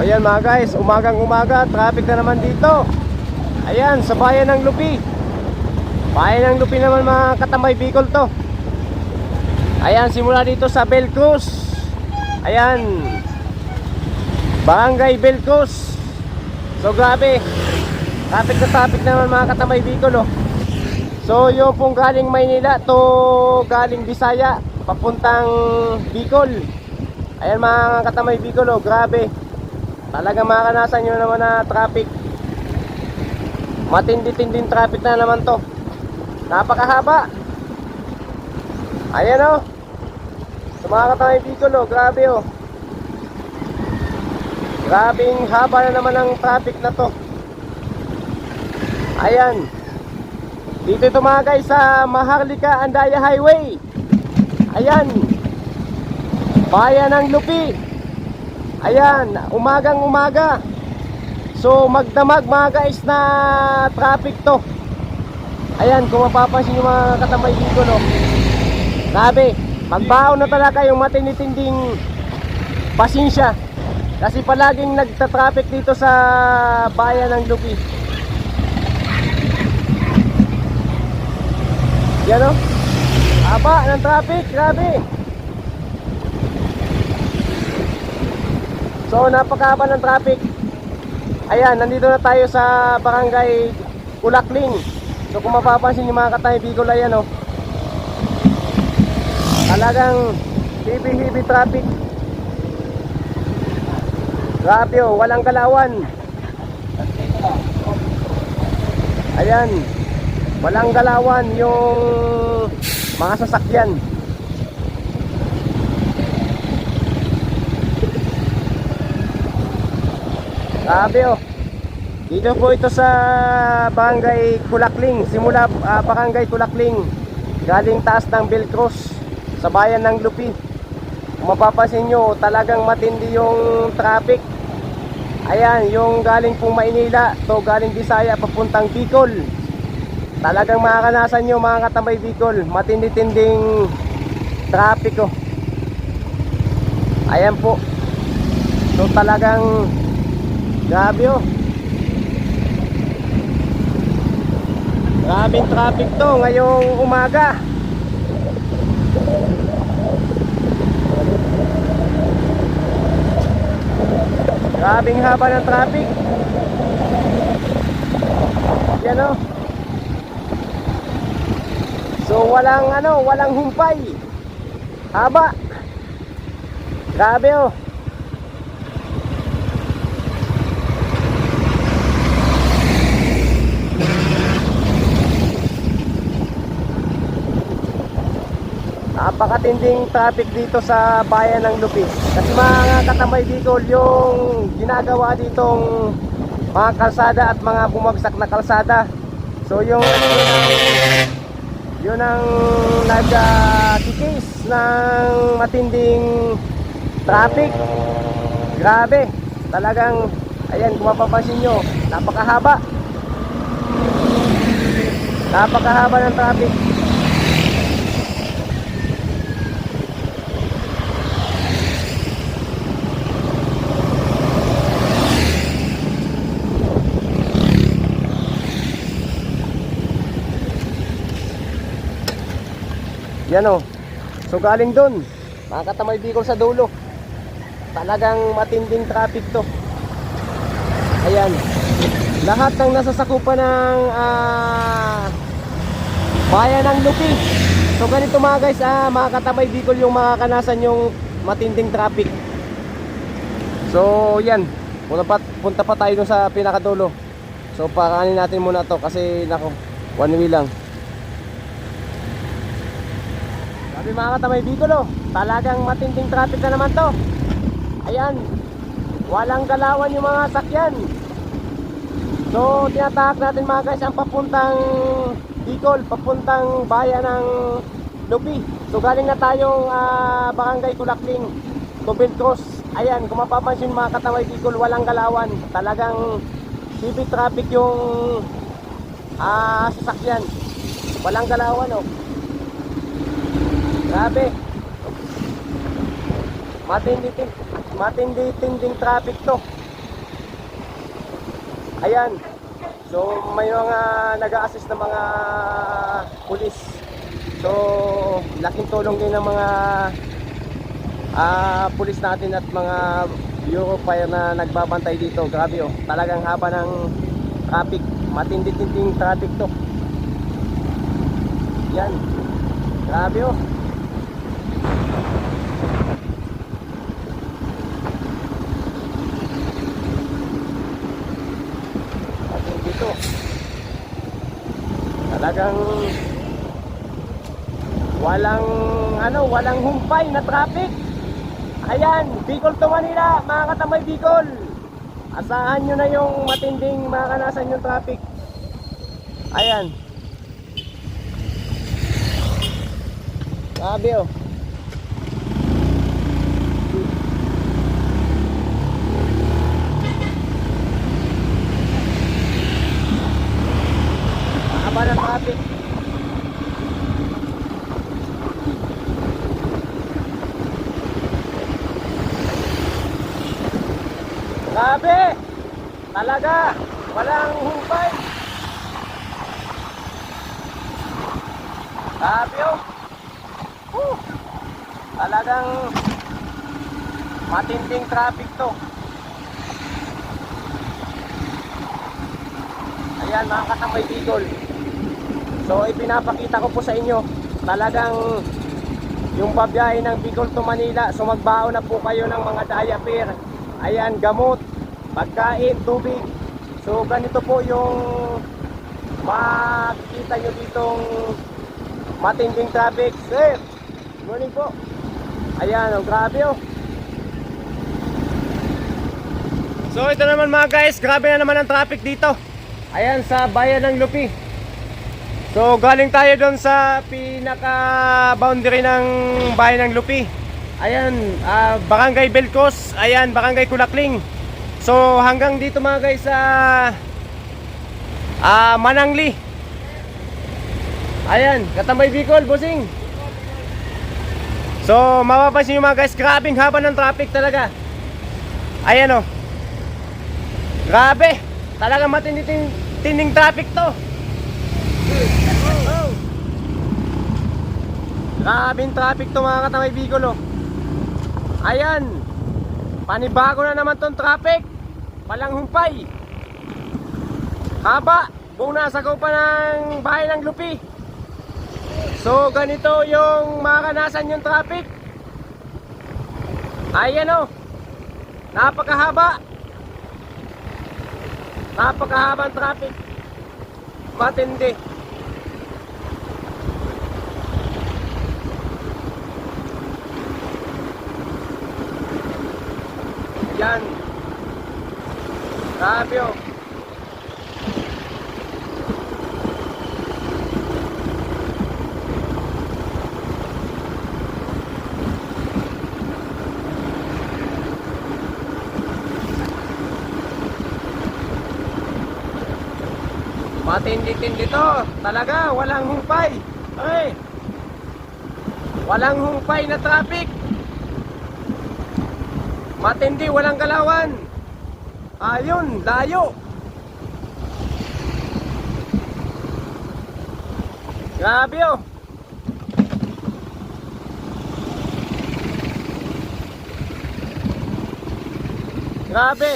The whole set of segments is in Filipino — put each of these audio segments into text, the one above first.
ayan mga guys, umagang umaga, traffic na naman dito. Ayan, sa bayan ng Lupi. Bayan ng Lupi naman mga katamay Bicol to. Ayan, simula dito sa Bel Cruz. Ayan. Barangay Bel Cruz. So grabe. Traffic na traffic naman mga katamay Bicol oh. So yung pong galing Maynila to galing Bisaya papuntang Bicol. Ayan mga katamay Bicol oh, grabe. Talagang makakanasan nyo naman na traffic. Matindi-tinding traffic na naman to. Napakahaba. Ayan oh. Sa mga katamay Bicol oh, grabe oh. Grabing haba na naman ang traffic na to. Ayan. Dito ito mga guys sa Maharlika Andaya Highway. Ayan. Bayan ng Lupi. Ayan, umagang umaga. So magdamag mga guys na traffic to. Ayan, kung mapapansin yung mga katamay dito no. Grabe, magbaon na talaga yung matinitinding pasensya. Kasi palaging nagta-traffic dito sa bayan ng Lupi. Yan o. Haba ng traffic, grabe. So napakahaba ng traffic. Ayan, nandito na tayo sa barangay Kulakling. So kung mapapansin yung mga katay Bicol ayan o. Talagang heavy-heavy traffic. Grabe o, walang galawan. Ayan. Walang galawan yung mga sasakyan. Grabe oh. Dito po ito sa Barangay Kulakling. Simula ah, Barangay Kulakling. Galing taas ng Belcros sa bayan ng Lupi. Kung mapapansin nyo, talagang matindi yung traffic. Ayan, yung galing pong Maynila, to galing Bisaya papuntang Bicol. Talagang makakanasan nyo mga katambay Bicol, matindi-tinding traffic oh. Ayan po. So talagang grabe oh. Grabing traffic to ngayong umaga. Grabing haba ng traffic. Yan oh. So walang ano, walang humpay. Haba. Grabe oh. Napakatinding traffic dito sa bayan ng Lupi. Kasi mga katambay Bicol, yung ginagawa ditong mga kalsada at mga bumagsak na kalsada. So yung yun ang nag-kikis ng matinding traffic. Grabe. Talagang, ayan, kung mapapansin nyo, napakahaba. Napakahaba ng traffic. Yan o. So galing doon. Mga katamay Bicol sa dulo. Talagang matinding traffic to. Ayan. Lahat ng nasasakupan ng ah, bayan ng Lupi. So ganito mga guys, ah, mga katamay Bicol yung mga kanasan yung matinding traffic. So yan. Punta pa, punta pa tayo dun sa pinakadulo. So pakanin natin muna to kasi nako, one way lang. Sabi mga katamay Bicol oh, talagang matinding traffic na naman to. Ayan, walang galawan yung mga sakyan. So, tinatahak natin mga guys ang papuntang Bicol, papuntang bayan ng Lupi. So, galing na tayong ah, barangay Kulakling, Tubin Cross. Ayan, kung mapapansin mga katamay Bicol, walang galawan. Talagang heavy traffic yung ah, sasakyan. Walang galawan oh. Grabe. Matindi tin matindi tinding traffic to. Ayan. So may mga nag-a-assist na mga pulis. So laking tulong din ng mga ah pulis natin at mga Fire na nagbabantay dito. Grabe oh. Talagang haba ng traffic. Matindi-tinding traffic to. Yan. Grabe oh. Dito. Talagang walang ano, walang humpay na traffic. Ayan, Bicol to Manila, mga katamay Bicol. Asahan nyo na yung matinding makakanasan yung traffic. Ayan. Grabe oh. Haba ng traffic. Grabe! Talaga! Walang humpay! Grabe oh! Whew! Talagang matinding traffic to. Ayan mga kasambay Bicol. So ipinapakita ko po sa inyo talagang yung pabiyahe ng Bicol to Manila. So magbaon na po kayo ng mga diaper. Ayan, gamot, pagkain, tubig. So ganito po yung makikita nyo ditong matinding traffic. Sir, morning po. Ayan, oh, grabe oh. So ito naman mga guys, grabe na naman ang traffic dito. Ayan sa bayan ng Lupi. So galing tayo doon sa pinaka boundary ng bayan ng Lupi. Ayan, ah, Barangay Belcos, ayan Barangay Kulakling. So hanggang dito mga guys sa ah, Manangli. Ayan, Katambay Bicol, bossing. So mapapansin nyo mga guys, grabing haba ng traffic talaga. Ayan oh. Grabe! Talagang matinding tinding traffic to. Oh. Grabing traffic to mga katamay Bicol oh. Ayan. Panibago na naman tong traffic. Walang humpay. Haba. Buong nasa ko pa ng bahay ng Lupi. So ganito yung makanasan yung traffic. Ayan oh. Napakahaba. Napakahabang traffic. Matindi. Yan. Grabe oh. Matindi-tindi to. Talaga, walang humpay. Ay. Walang humpay na traffic. Matindi, walang galawan. Ayun, layo. Grabe oh. Grabe.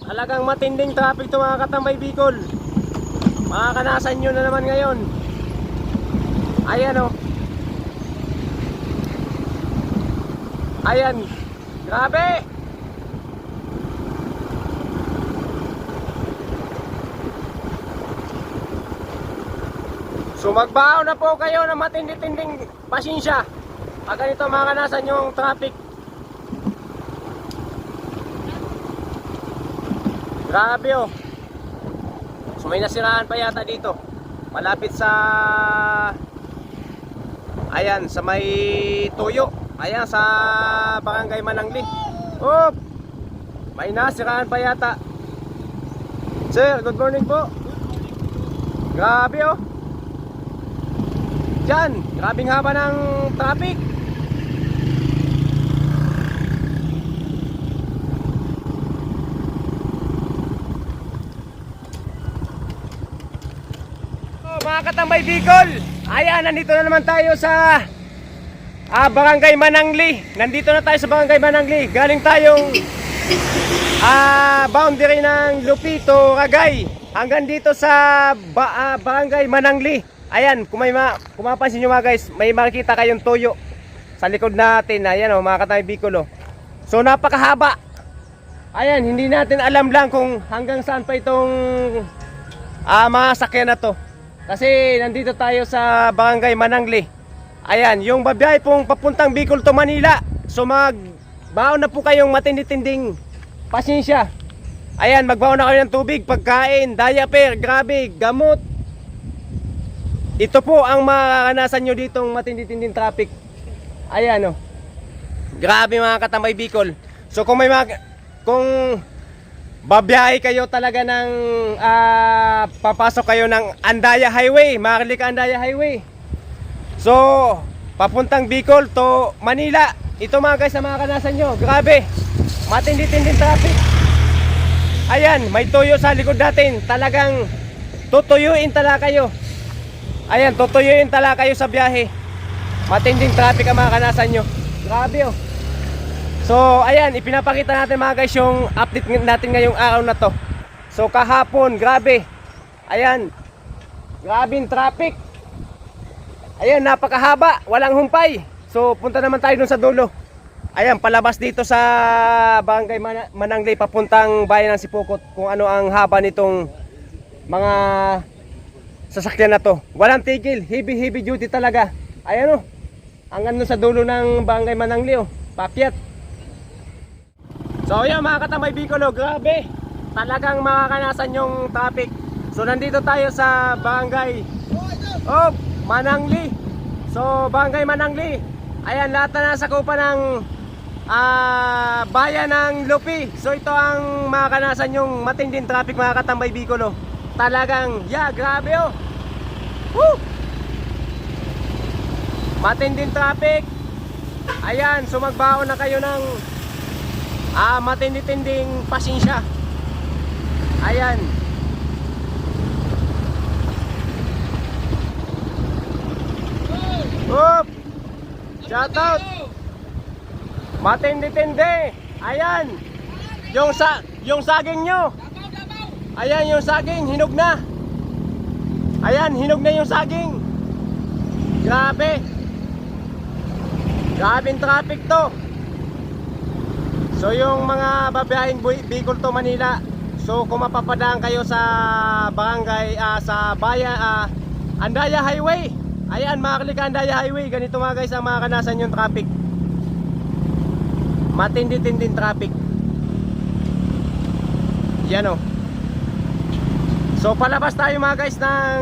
Talagang matinding traffic to mga katambay Bicol. Makakanasan nyo na naman ngayon. Ayan oh. Ayan. Grabe. So magbaon na po kayo ng matindi-tinding pasensya. Pag ganito makakanasan yung traffic. Grabe oh. So may nasiraan pa yata dito. Malapit sa Ayan, sa may tuyo. Ayan, sa Barangay Manangli. Op! May nasiraan pa yata. Sir, good morning po. Grabe oh. Diyan, grabing haba ng traffic. Oh, mga katambay Bicol, ayan, nandito na naman tayo sa ah, Barangay Manangli. Nandito na tayo sa Barangay Manangli. Galing tayong ah, boundary ng Lupito, Ragay. Hanggang dito sa ba, ah, Barangay Manangli. Ayan, kung may ma kung mapansin nyo mga guys, may makikita kayong tuyo sa likod natin. Ayan oh, mga katambay Bicol. So napakahaba. Ayan, hindi natin alam lang kung hanggang saan pa itong ah, mga na to. Kasi nandito tayo sa Barangay Manangli. Ayan, yung babiyahe pong papuntang Bicol to Manila. So mag baon na po kayong matindi-tinding pasensya. Ayan, magbaon na kayo ng tubig, pagkain, diaper, grabe, gamot. Ito po ang makakanasan nyo ditong matindi-tinding traffic. Ayan oh. Grabe mga katambay Bicol. So kung may mga kung babiyahe kayo talaga ng ah, papasok kayo ng Andaya Highway, Marlica Andaya Highway. So, papuntang Bicol to Manila. Ito mga guys, mga kanasan nyo, grabe. Matindi-tinding traffic. Ayan, may tuyo sa likod natin. Talagang tutuyuin talaga kayo. Ayan, tutuyuin talaga kayo sa biyahe. Matinding traffic ang mga kanasan nyo. Grabe oh. So, ayan, ipinapakita natin mga guys yung update natin ngayong araw na to. So, kahapon, grabe. Ayan, grabing traffic. Ayan, napakahaba, walang humpay. So, punta naman tayo dun sa dulo. Ayan, palabas dito sa Barangay Man- Mananglay, papuntang bayan ng Sipokot, kung ano ang haba nitong mga sasakyan na to. Walang tigil, heavy heavy duty talaga. Ayan o, ang ano sa dulo ng Barangay Manangli oh, papiat. So yan mga katamay Bicolo, grabe. Talagang makakanasan yung traffic. So nandito tayo sa Barangay Oh, Manangli. So Barangay Manangli. Ayan lahat na nasa kupa ng ah, bayan ng Lupi. So ito ang makakanasan yung matinding traffic mga katambay Bicolo. Talagang, yeah, grabe oh. Woo! Matinding traffic. Ayan, so magbaon na kayo ng ah, matindi-tinding pasensya. Ayan. Up! Shout out! Matindi-tindi! Ayan! Yung sa yung saging nyo. Ayan yung saging, hinog na. Ayan, hinog na yung saging. Grabe. Grabing traffic to. So yung mga babiyahing Bicol to Manila. So kung mapapadaan kayo sa barangay ah, sa bayan ah, Andaya Highway. Ayan, makaklik ka Andaya Highway. Ganito mga guys ang mga kanasan yung traffic. Matindi-tinding traffic. Yan oh. So palabas tayo mga guys ng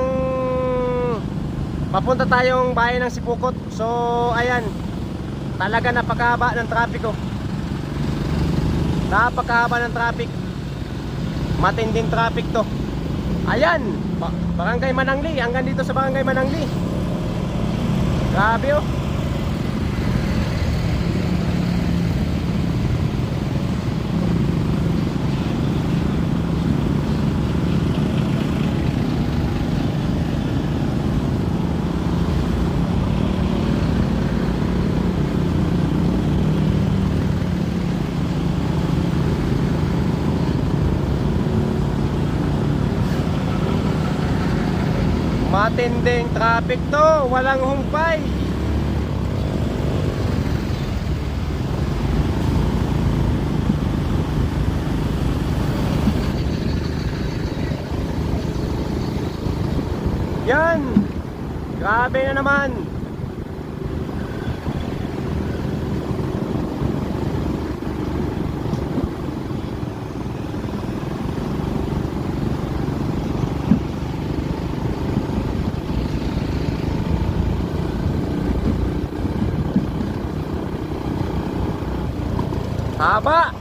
papunta tayong bayan ng Sipukot. So ayan. Talaga napakahaba ng traffic oh. Napakahaba ng traffic. Matinding traffic to. Ayan, ba- Barangay Manangli, hanggang dito sa Barangay Manangli. Grabe oh. Matinding traffic to, walang humpay. Yan. Grabe na naman. Haba.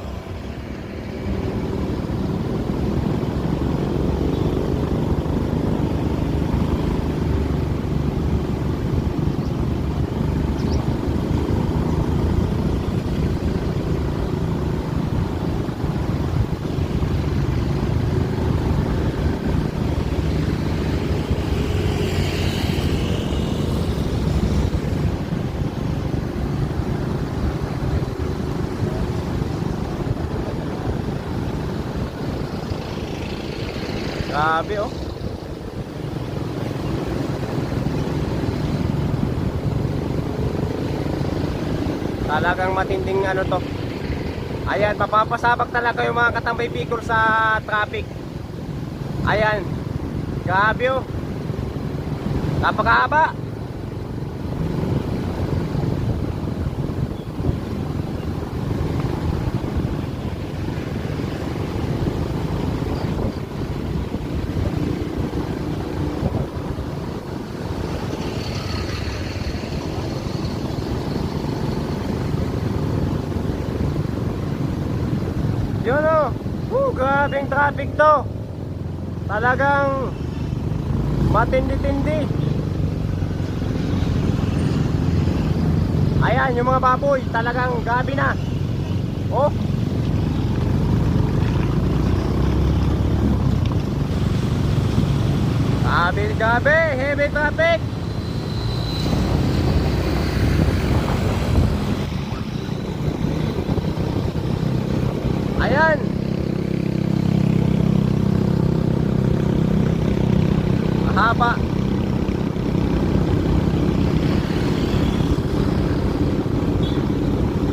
Grabe oh. Talagang matinding ano to. Ayan, mapapasabak talaga yung mga katambay Bicol sa traffic. Ayan. Grabe oh. Napakahaba. Yun o. Oh, grabing traffic to. Talagang matindi-tindi. Ayan, yung mga baboy, talagang gabi na. Oh. Gabi, gabi, heavy traffic. Ayan. Mahaba.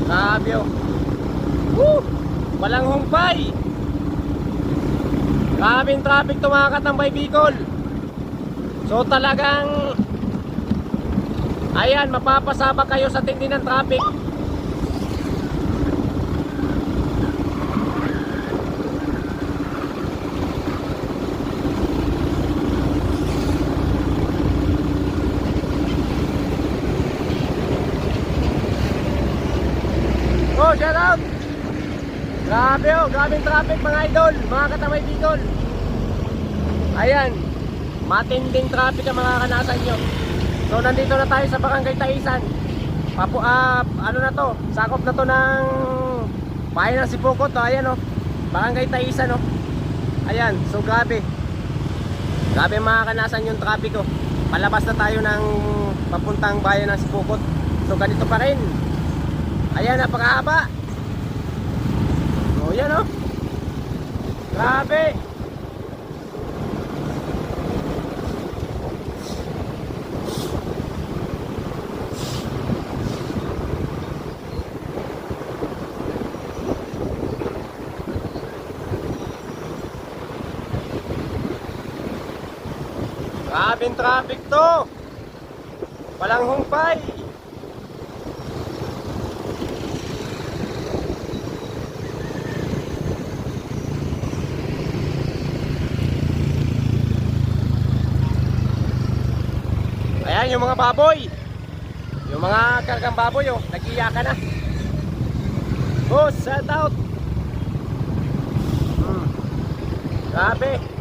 Grabe oh. Woo! Humpay. Grabing traffic tumakat ng Bicol. So talagang Ayan, mapapasabak kayo sa tindi ng traffic. Oh, shout out! Grabe oh, grabing traffic mga idol, mga katamay Bicol. Ayan, matinding traffic ang mga kanasan nyo. So nandito na tayo sa Barangay Taisan. Papu, ah, ano na to, sakop na to ng bayan ng Sipokot. Oh, ayan oh, Barangay Taisan oh. Ayan, so grabe. Grabe mga kanasan yung traffic oh. Palabas na tayo ng papuntang bayan ng Sipokot. So ganito pa rin. Ayan, napakahaba. Oh, yan oh. Grabe. Grabing traffic to. Walang humpay. Ayan yung mga baboy. Yung mga kargang baboy oh, nag-iyakan na. Oh, shout out. Hmm. Grabe.